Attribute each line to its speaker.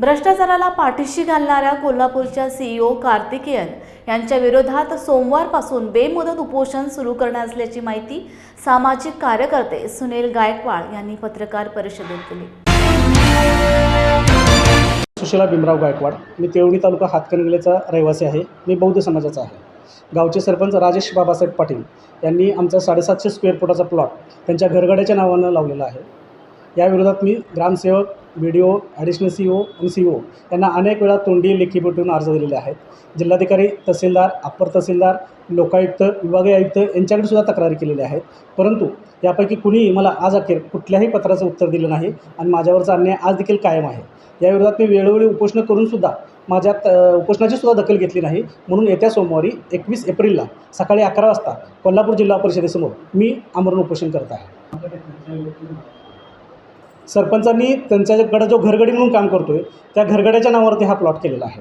Speaker 1: भ्रष्टाचाराला पाठीशी घालणाऱ्या कोल्हापूरच्या सीईओ कार्तिकेयन यांच्या विरोधात सोमवारपासून बेमुदत उपोषण सुरू करणार असल्याची माहिती सामाजिक कार्यकर्ते सुनील गायकवाड यांनी पत्रकार परिषदेत दिली.
Speaker 2: सुशीला भीमराव गायकवाड मी तेवणी तालुका हातकणंगलेचा रहिवासी आहे मी बौद्ध समाजाचा आहे. गावचे सरपंच राजेश बाबासाहेब पाटील यांनी आमचा साडेसातशे स्क्वेअर फुटाचा प्लॉट त्यांच्या घरगड्याच्या नावानं लावलेला आहे. याविरोधात मी ग्रामसेवक B D O additional C O आणि सी ओ यांना अनेक वेळा तोंडी लेखी भेटून अर्ज दिलेले आहेत. जिल्हाधिकारी तहसीलदार अप्पर तहसीलदार लोकायुक्त विभागीय आयुक्त यांच्याकडे सुद्धा तक्रारी केलेल्या आहेत. परंतु यापैकी कुणीही मला आज अखेर कुठल्याही पत्राचं उत्तर दिलं नाही आणि माझ्यावरचा अन्याय आज देखील कायम आहे. या विरोधात मी वेळोवेळी उपोषणं करूनसुद्धा माझ्या त उपोषणाची सुद्धा दखल घेतली नाही. म्हणून येत्या सोमवारी एकवीस एप्रिलला सकाळी अकरा वाजता कोल्हापूर जिल्हा परिषदेसमोर मी आमरण उपोषण करत आहे. सरपंचांनी त्यांच्याकडं जो घरगडी म्हणून काम करतो आहे त्या घरगड्याच्या नावावरती हा प्लॉट केलेला आहे.